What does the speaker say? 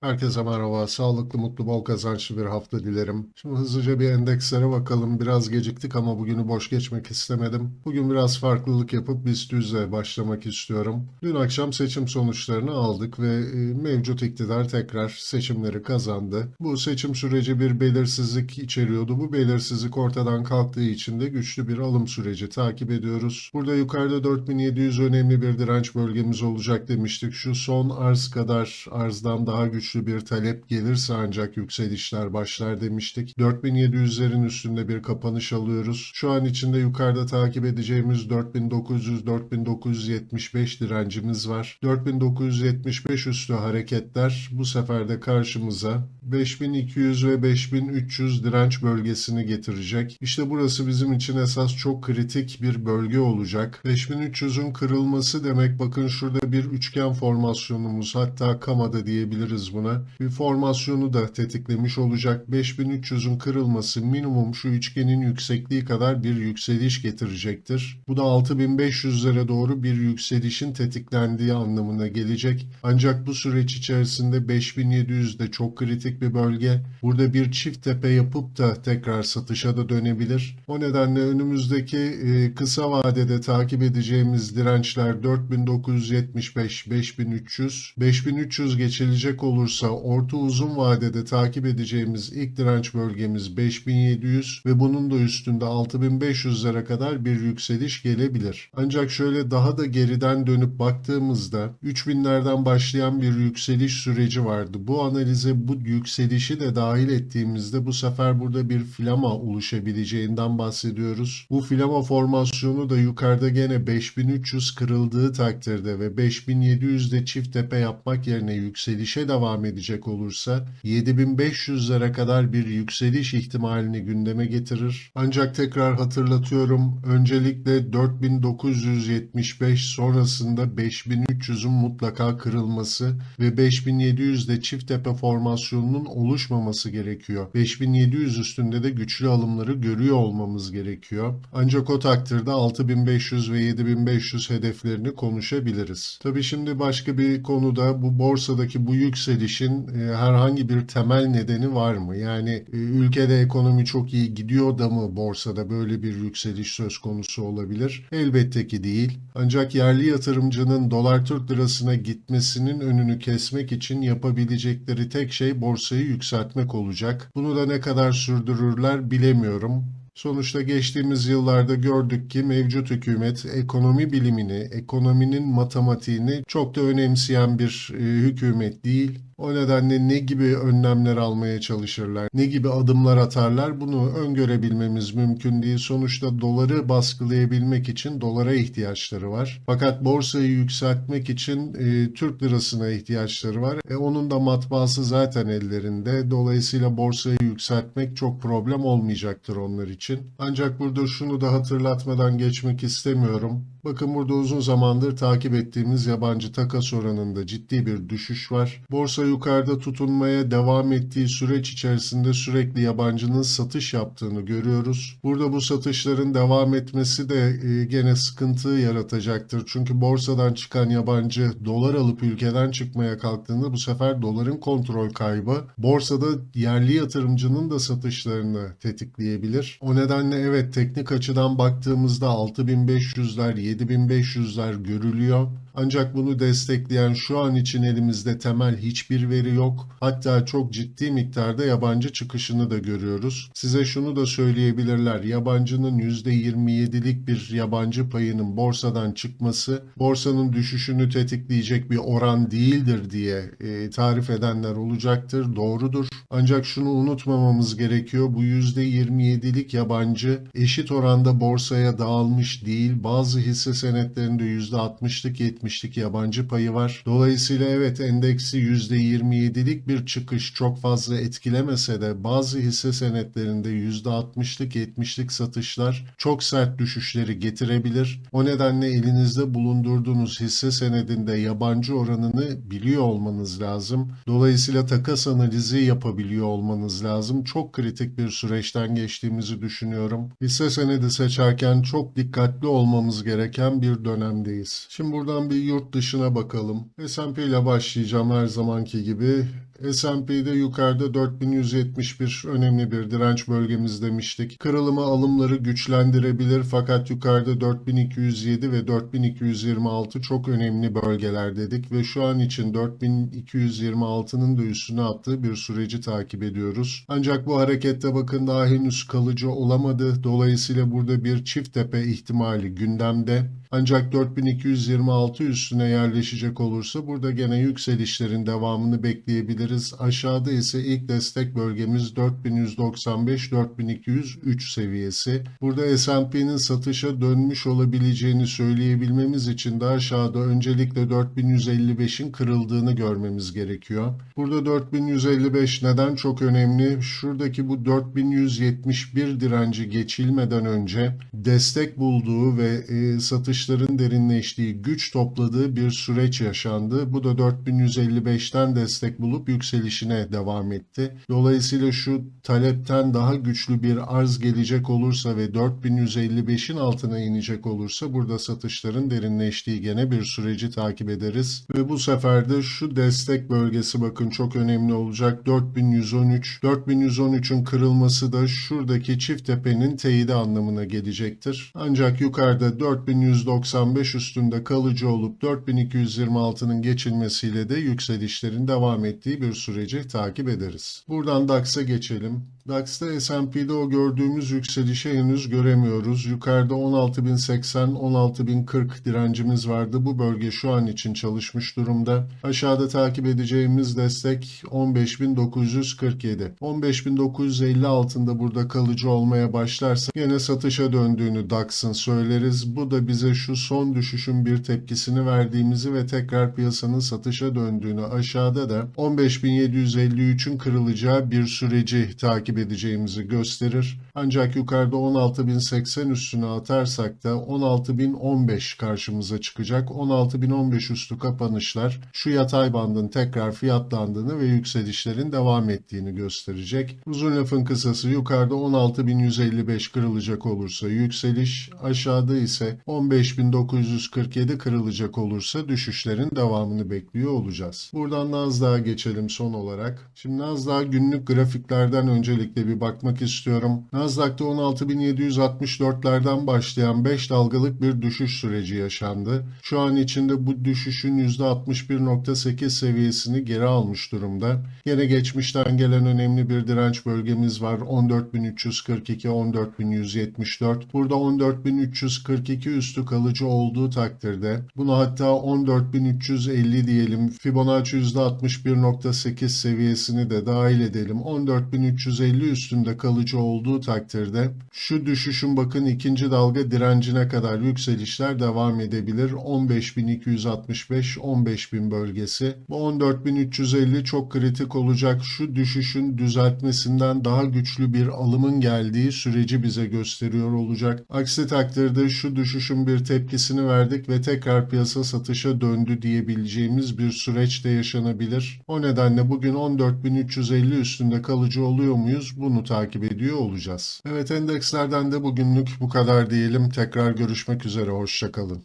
Herkese merhaba. Sağlıklı, mutlu, bol kazançlı bir hafta dilerim. Şimdi hızlıca bir endekslere bakalım. Biraz geciktik ama bugünü boş geçmek istemedim. Bugün biraz farklılık yapıp BIST 100'le başlamak istiyorum. Dün akşam seçim sonuçlarını aldık ve e, mevcut iktidar tekrar seçimleri kazandı. Bu seçim süreci bir belirsizlik içeriyordu. Bu belirsizlik ortadan kalktığı için de güçlü bir alım süreci takip ediyoruz. Burada yukarıda 4700 önemli bir direnç bölgemiz olacak demiştik. Şu son arz kadar arzdan daha güçlü bir talep gelirse ancak yükselişler başlar demiştik. 4700'lerin üstünde bir kapanış alıyoruz. Şu an içinde yukarıda takip edeceğimiz 4900-4975 direncimiz var. 4975 üstü hareketler bu sefer de karşımıza 5200 ve 5300 direnç bölgesini getirecek. İşte burası bizim için esas çok kritik bir bölge olacak. 5300'ün kırılması demek bakın şurada bir üçgen formasyonumuz hatta kamada diyebiliriz buna. Bir formasyonu da tetiklemiş olacak. 5300'ün kırılması minimum şu üçgenin yüksekliği kadar bir yükseliş getirecektir. Bu da 6500'lere doğru bir yükselişin tetiklendiği anlamına gelecek. Ancak bu süreç içerisinde 5700 de çok kritik bir bölge. Burada bir çift tepe yapıp da tekrar satışa da dönebilir. O nedenle önümüzdeki e, kısa vadede takip edeceğimiz dirençler 4975, 5300. 5300 geçilecek olursa orta uzun vadede takip edeceğimiz ilk direnç bölgemiz 5700 ve bunun da üstünde 6500'lere kadar bir yükseliş gelebilir. Ancak şöyle daha da geriden dönüp baktığımızda 3000'lerden başlayan bir yükseliş süreci vardı. Bu analize bu yükselişi de dahil ettiğimizde bu sefer burada bir flama oluşabileceğinden bahsediyoruz. Bu flama formasyonu da yukarıda gene 5300 kırıldığı takdirde ve 5700'de çift tepe yapmak yerine yükselişe devam edecek olursa 7500'lere kadar bir yükseliş ihtimalini gündeme getirir. Ancak tekrar hatırlatıyorum öncelikle 4975 sonrasında 5300'ün mutlaka kırılması ve 5700'de çift tepe formasyonunun oluşmaması gerekiyor. 5700 üstünde de güçlü alımları görüyor olmamız gerekiyor. Ancak o takdirde 6500 ve 7500 hedeflerini konuşabiliriz. Tabii şimdi başka bir konuda bu borsadaki bu yükselişin e, herhangi bir temel nedeni var mı? Yani e, ülkede ekonomi çok iyi gidiyor da mı borsada böyle bir yükseliş söz konusu olabilir? Elbette ki değil. Ancak yerli yatırımcının dolar Türk lirasına gitmesinin önünü kesmek için yapabilecekleri tek şey borsayı yükseltmek olacak. Bunu da ne kadar sürdürürler bilemiyorum. Sonuçta geçtiğimiz yıllarda gördük ki mevcut hükümet ekonomi bilimini, ekonominin matematiğini çok da önemseyen bir e, hükümet değil. O nedenle ne gibi önlemler almaya çalışırlar, ne gibi adımlar atarlar bunu öngörebilmemiz mümkün değil. Sonuçta doları baskılayabilmek için dolara ihtiyaçları var. Fakat borsayı yükseltmek için e, Türk lirasına ihtiyaçları var. E, onun da matbaası zaten ellerinde. Dolayısıyla borsayı yükseltmek çok problem olmayacaktır onlar için. Ancak burada şunu da hatırlatmadan geçmek istemiyorum. Bakın burada uzun zamandır takip ettiğimiz yabancı takas oranında ciddi bir düşüş var. Borsa yukarıda tutunmaya devam ettiği süreç içerisinde sürekli yabancının satış yaptığını görüyoruz. Burada bu satışların devam etmesi de e, gene sıkıntı yaratacaktır. Çünkü borsadan çıkan yabancı dolar alıp ülkeden çıkmaya kalktığında bu sefer doların kontrol kaybı borsada yerli yatırımcının da satışlarını tetikleyebilir. O nedenle evet teknik açıdan baktığımızda 6500'ler 7500'ler görülüyor. Ancak bunu destekleyen şu an için elimizde temel hiçbir veri yok. Hatta çok ciddi miktarda yabancı çıkışını da görüyoruz. Size şunu da söyleyebilirler. Yabancının %27'lik bir yabancı payının borsadan çıkması borsanın düşüşünü tetikleyecek bir oran değildir diye e, tarif edenler olacaktır. Doğrudur. Ancak şunu unutmamamız gerekiyor. Bu %27'lik yabancı eşit oranda borsaya dağılmış değil. Bazı hisse senetlerinde %60'lık 70'lik yabancı payı var. Dolayısıyla evet endeksi %27'lik bir çıkış çok fazla etkilemese de bazı hisse senetlerinde %60'lık 70'lik satışlar çok sert düşüşleri getirebilir. O nedenle elinizde bulundurduğunuz hisse senedinde yabancı oranını biliyor olmanız lazım. Dolayısıyla takas analizi yapabiliyor olmanız lazım. Çok kritik bir süreçten geçtiğimizi düşünüyorum. Hisse senedi seçerken çok dikkatli olmamız gereken bir dönemdeyiz. Şimdi buradan bir yurt dışına bakalım. S&P ile başlayacağım her zamanki gibi. S&P'de yukarıda 4171 önemli bir direnç bölgemiz demiştik. Kırılımı alımları güçlendirebilir fakat yukarıda 4207 ve 4226 çok önemli bölgeler dedik ve şu an için 4226'nın da üstüne attığı bir süreci takip ediyoruz. Ancak bu harekette bakın daha henüz kalıcı olamadı. Dolayısıyla burada bir çift tepe ihtimali gündemde. Ancak 4226 üstüne yerleşecek olursa burada gene yükselişlerin devamını bekleyebiliriz. Aşağıda ise ilk destek bölgemiz 4195-4203 seviyesi. Burada S&P'nin satışa dönmüş olabileceğini söyleyebilmemiz için de aşağıda öncelikle 4155'in kırıldığını görmemiz gerekiyor. Burada 4155 neden çok önemli? Şuradaki bu 4171 direnci geçilmeden önce destek bulduğu ve e, satışların derinleştiği, güç topladığı bir süreç yaşandı. Bu da 4155'ten destek bulup yükselişine devam etti. Dolayısıyla şu talepten daha güçlü bir arz gelecek olursa ve 4155'in altına inecek olursa burada satışların derinleştiği gene bir süreci takip ederiz. Ve bu sefer de şu destek bölgesi bakın çok önemli olacak. 4113. 4113'ün kırılması da şuradaki çift tepenin teyidi anlamına gelecektir. Ancak yukarıda 4195 üstünde kalıcı olup 4226'nın geçilmesiyle de yükselişlerin devam ettiği bir süreci takip ederiz. Buradan DAX'a geçelim. DAX'ta S&P'de o gördüğümüz yükselişi henüz göremiyoruz. Yukarıda 16.080, 16.040 direncimiz vardı. Bu bölge şu an için çalışmış durumda. Aşağıda takip edeceğimiz destek 15.947. 15.950 altında burada kalıcı olmaya başlarsa yine satışa döndüğünü DAX'ın söyleriz. Bu da bize şu son düşüşün bir tepkisini verdiğimizi ve tekrar piyasanın satışa döndüğünü aşağıda da 15.753'ün kırılacağı bir süreci takip edeceğimizi gösterir. Ancak yukarıda 16.080 üstüne atarsak da 16.015 karşımıza çıkacak. 16.015 üstü kapanışlar şu yatay bandın tekrar fiyatlandığını ve yükselişlerin devam ettiğini gösterecek. Uzun lafın kısası yukarıda 16.155 kırılacak olursa yükseliş, aşağıda ise 15.947 kırılacak olursa düşüşlerin devamını bekliyor olacağız. Buradan Nasdaq'a geçelim son olarak. Şimdi Nasdaq günlük grafiklerden öncelikle bir bakmak istiyorum. Nasdaq'ta 16.764'lerden başlayan 5 dalgalık bir düşüş süreci yaşandı. Şu an içinde bu düşüşün %61.8 seviyesini geri almış durumda. Yine geçmişten gelen önemli bir direnç bölgemiz var. 14.342, 14.174. Burada 14.342 üstü kalıcı olduğu takdirde bunu hatta 14.350 diyelim. Fibonacci %61.8 seviyesini de dahil edelim. 14.350 üstünde kalıcı olduğu takdirde şu düşüşün bakın ikinci dalga direncine kadar yükselişler devam edebilir. 15.265 15.000 bölgesi. Bu 14.350 çok kritik olacak. Şu düşüşün düzeltmesinden daha güçlü bir alımın geldiği süreci bize gösteriyor olacak. Aksi takdirde şu düşüşün bir tepkisini verdik ve tekrar piyasa satışa döndü diyebileceğimiz bir süreç de yaşanabilir. O nedenle bugün 14.350 üstünde kalıcı oluyor muyuz? Bunu takip ediyor olacağız. Evet endekslerden de bugünlük bu kadar diyelim. Tekrar görüşmek üzere. Hoşçakalın.